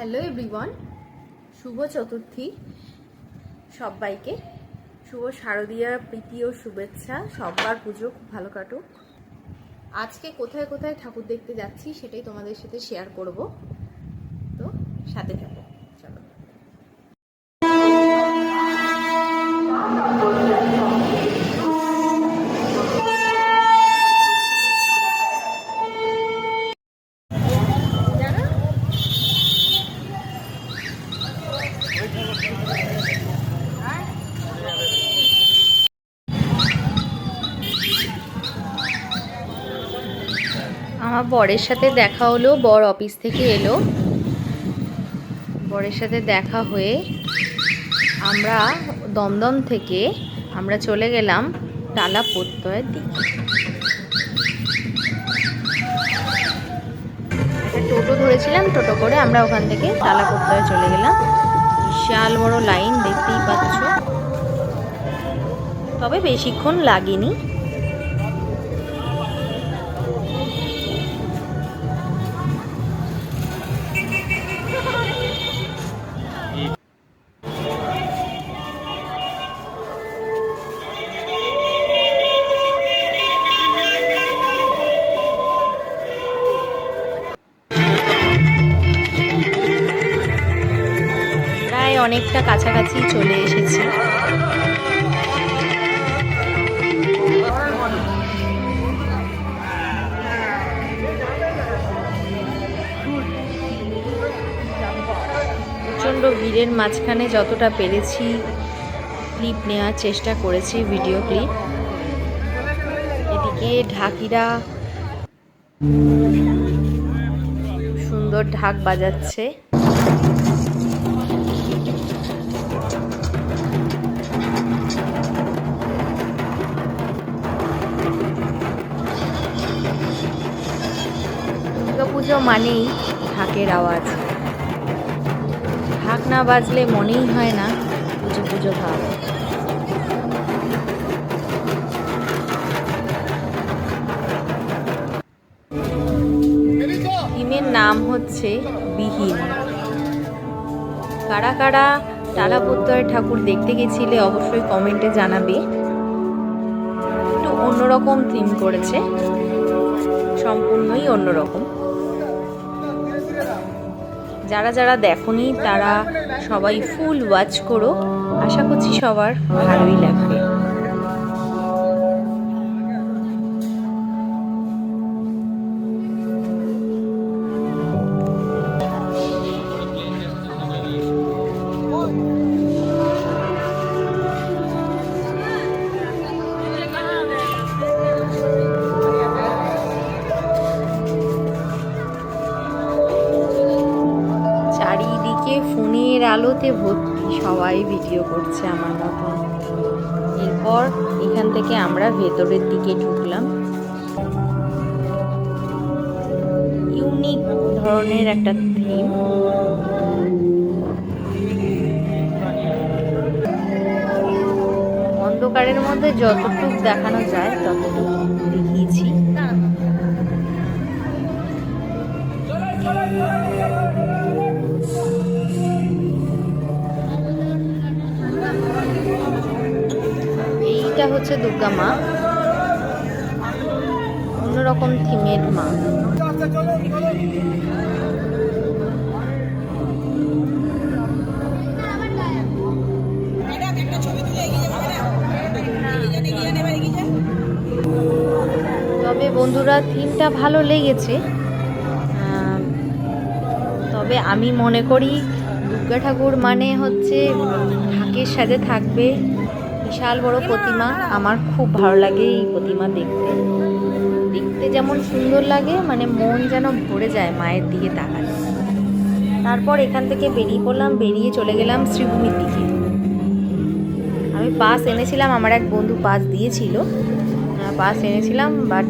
Hello everyone, শুভ চতুর্থী সবাইকে। শুভ শারদীয়া, প্রীতি ও শুভেচ্ছা, সবার পুজো খুব ভালো কাটুক। আজকে কোথায় কোথায় ঠাকুর দেখতে যাচ্ছি সেটাই তোমাদের সাথে শেয়ার করব। তো সাথে থাকো। আমার বরের সাথে দেখা হলো, বর অফিস থেকে এলো। বরের সাথে দেখা হয়ে আমরা দমদম থেকে আমরা চলে গেলাম টালা প্রত্যয়ের দিকে টোটো ধরেছিলাম, টোটো করে আমরা ওখান থেকে টালা প্রত্যয়ে চলে গেলাম। বিশাল বড় লাইন দেখতেই পাচ্ছ। তবে বেশিক্ষণ লাগেনি। প্রায় অনেকটা কাছাকাছি চলে এসেছি। প্রচণ্ড ভিড়ের মাঝখানে যতটা পেরেছি ক্লিপ নেওয়ার চেষ্টা করেছি ভিডিও ক্লিপ এদিকে ঢাকিরা সুন্দর ঢাক বাজাচ্ছে। দুর্গাপুজো মানেই ঢাকের আওয়াজ। ঢাক না বাজলে মনেই হয় না পুজো পুজো ভাব। থিমের নাম হচ্ছে বিহীন। কারা কারা টালাপত্তয় ঠাকুর দেখতে গেছিলে অবশ্যই কমেন্টে জানাবে। একটু অন্যরকম থিম করেছে, সম্পূর্ণই অন্যরকম। যারা যারা দেখনি তারা সবাই ফুল ওয়াচ করো। আশা করছি সবার ভালোই লাগবে। চারিদিকে ফোনের আলোতে ভর্তি সবাই ভিডিও করছে আমার মতন। এরপর এখান থেকে আমরা ভেতরের দিকে ঢুকলাম। ইউনিক ধরনের একটা থিম অন্ধকারের মধ্যে যতটুকু দেখানো যায় ততটুকু দেখিয়েছি। এইটা হচ্ছে দুর্গা মা। অন্যরকম থিমের মা। তবে বন্ধুরা, থিমটা ভালো লেগেছে। তবে আমি মনে করি দুর্গা ঠাকুর মানে হচ্ছে ঢাকের সাথে থাকবে বিশাল বড় প্রতিমা। আমার খুব ভালো লাগে এই প্রতিমা দেখতে। দেখতে যেমন সুন্দর লাগে মানে মন যেন ভরে যায় মায়ের দিকে তাকালে। তারপর এখান থেকে বেরিয়ে পড়লাম বেরিয়ে চলে গেলাম শ্রীভূমির দিকে। আমি পাস এনেছিলাম আমার এক বন্ধু পাস দিয়েছিল। পাস এনেছিলাম বাট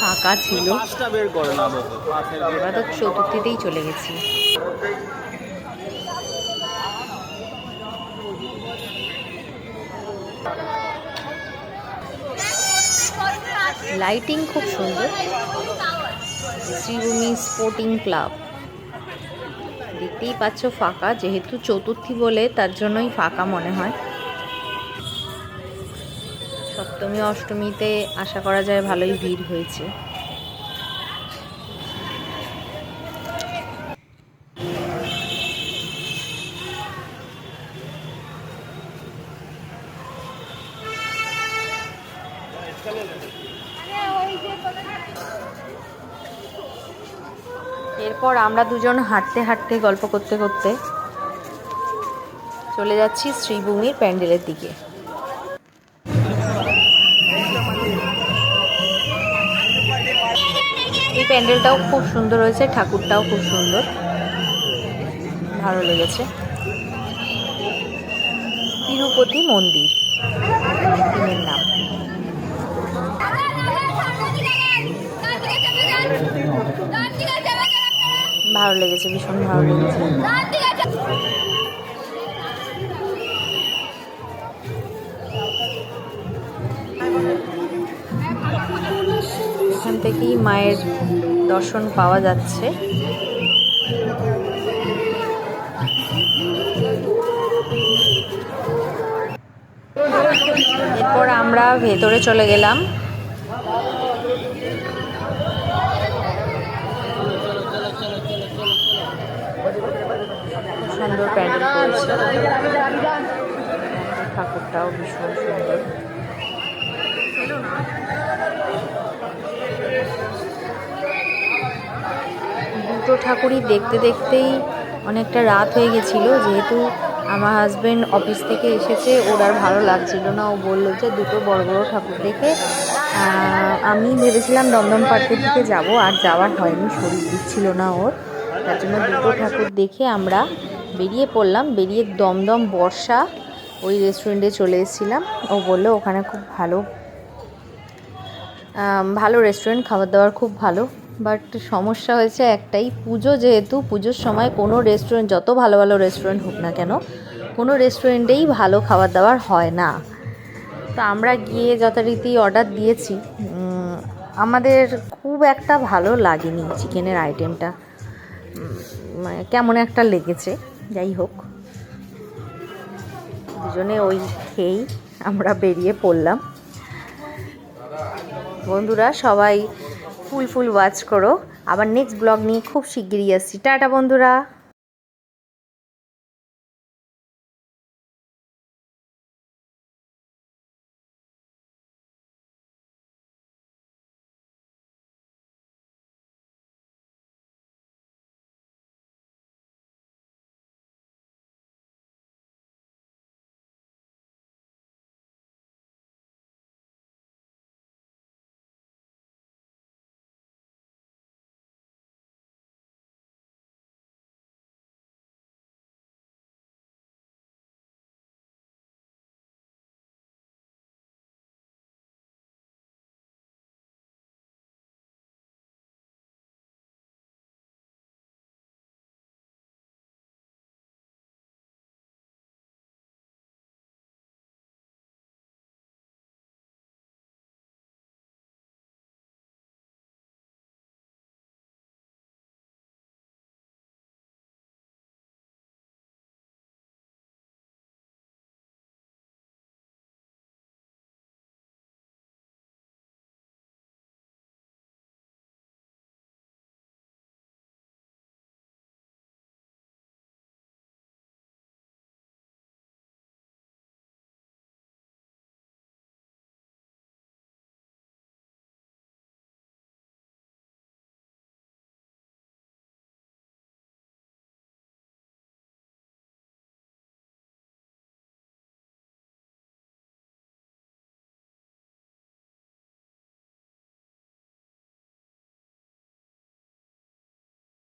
ফাঁকা ছিল। বের করে না পাঁচের বের আমরা তো চতুর্থীতেই চলে গেছি। লাইটিং খুব সুন্দর। শ্রীভূমি স্পোর্টিং ক্লাব দেখতেই পাচ্ছ ফাঁকা, যেহেতু চতুর্থী বলে তার জন্যই ফাঁকা মনে হয়। সপ্তমী, অষ্টমীতে আশা করা যায় ভালোই ভিড় হয়েছে। এরপর আমরা দুজন হাঁটতে হাঁটতে, গল্প করতে করতে চলে যাচ্ছি শ্রীভূমির প্যান্ডেলের দিকে। এই প্যান্ডেলটাও খুব সুন্দর হয়েছে, ঠাকুরটাও খুব সুন্দর। ভালো লেগেছে। তিরুপতি মন্দির থিমের নাম ভালো লেগেছে, ভীষণ ভালো লেগেছে। এখান থেকেই মায়ের দর্শন পাওয়া যাচ্ছে। এরপর আমরা ভেতরে চলে গেলাম। সুন্দর প্যান্ডেল করেছে। ঠাকুরটাও ভীষণ সুন্দর। দুটো ঠাকুরই দেখতে দেখতেই অনেকটা রাত হয়ে গেছিল যেহেতু আমার হাজব্যান্ড অফিস থেকে এসেছে ওর আর ভালো লাগছিল না। ও বলল যে দুটো বড় বড় ঠাকুর দেখে আমি ভেবেছিলাম দমদম পার্কের দিকে যাব আর যাওয়ার হয়নি শরীর দিচ্ছিল না ওর। তার জন্য দুটো ঠাকুর দেখে আমরা বেরিয়ে পড়লাম, বেরিয়ে দমদম বর্ষা ওই রেস্টুরেন্টে চলে এসেছিলাম। ও বলল, ওখানে খুব ভালো ভালো রেস্টুরেন্ট খাবার দাবার খুব ভালো। বাট সমস্যা হয়েছে একটাই, পুজো যেহেতু, পুজোর সময় কোনো রেস্টুরেন্ট যত ভালো ভালো রেস্টুরেন্ট হোক না কেন, কোনো রেস্টুরেন্টেই ভালো খাবার দাবার হয় না। তো আমরা গিয়ে যথারীতি অর্ডার দিয়েছি। আমাদের খুব একটা ভালো লাগেনি চিকেনের আইটেমটা মানে কেমন একটা লেগেছে। যাই হোক। দুজনে ওই খেয়েই আমরা বেরিয়ে পড়লাম। বন্ধুরা, সবাই ফুল ফুল ওয়াচ করো। আবার নেক্সট ব্লগ নিয়ে খুব শিগগিরই আসছি। টাটা, বন্ধুরা।